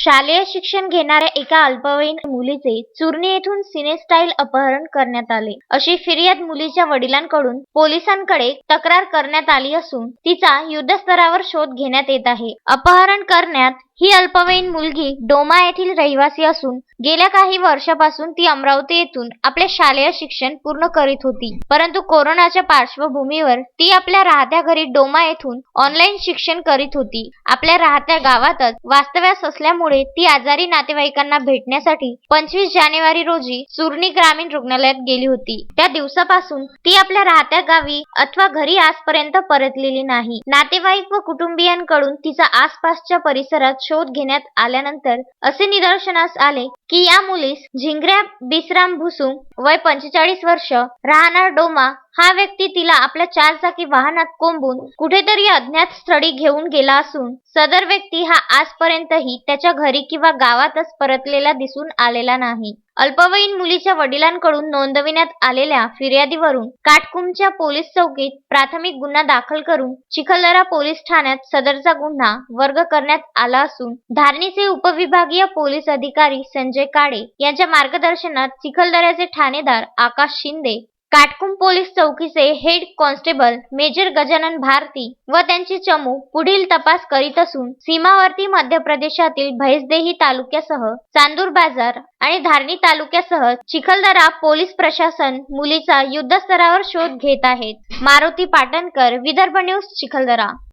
शालेय शिक्षण घेणाऱ्या एका अल्पवयीन मुलीचे चुरणी येथून सिनेस्टाईल अपहरण करण्यात आले. अशी फिर्याद मुलीच्या वडिलांकडून पोलिसांकडे तक्रार करण्यात आली असून तिचा युद्धस्तरावर शोध घेण्यात येत आहे. अपहरण करण्यात ही अल्पवयीन मुलगी डोमा येथील रहिवासी असून गेल्या काही वर्षापासून ती अमरावती येथून आपले शालेय शिक्षण पूर्ण करीत होती. परंतु कोरोनाच्या पार्श्वभूमीवर ती आपल्या राहत्या घरी डोमा येथून ऑनलाईन शिक्षण करीत होती. आपल्या राहत्या गावातच वास्तव्यास असल्यामुळे ती आजारी नातेवाईकांना भेटण्यासाठी पंचवीस जानेवारी रोजी चुरणी ग्रामीण रुग्णालयात गेली होती. त्या दिवसापासून ती आपल्या राहत्या गावी अथवा घरी आजपर्यंत परतलेली नाही. नातेवाईक व कुटुंबियांकडून तिचा आसपासच्या परिसरात शोध घेण्यात आल्यानंतर असे निदर्शनास आले की या मुलीस झिंगऱ्या बिसराम भुसुम वय पंचेचाळीस वर्ष राहणार डोमा हा व्यक्ती तिला आपल्या चारचाकी वाहनात कोंबून कुठेतरी अज्ञात स्थळी घेऊन गेला असून सदर व्यक्ती हा आजपर्यंतही त्याच्या घरी किंवा गावातच परतलेला दिसून आलेला नाही. अल्पवयीन मुलीच्या वडिलांकडून नोंदविण्यात आलेल्या फिर्यादीवरून काटकुमच्या पोलीस चौकीत प्राथमिक गुन्हा दाखल करून चिखलदरा पोलीस ठाण्यात सदरचा गुन्हा वर्ग करण्यात आला असून धारणीचे उपविभागीय पोलीस अधिकारी संजय काळे यांच्या मार्गदर्शनात चिखलदऱ्याचे ठाणेदार Akash Shinde Katkum police चौकीचे head constable major Gajanan Bharti व त्यांची चमू पुढील तपास करीत असून सीमावर्ती मध्य प्रदेशातील भैसदेही तालुक्यासह चांदूर बाजार आणि धारणी तालुक्यासह चिखलदरा पोलीस प्रशासन मुलीचा युद्धस्तरावर शोध घेत आहेत. मारुती पाटणकर विदर्भ न्यूज चिखलदरा.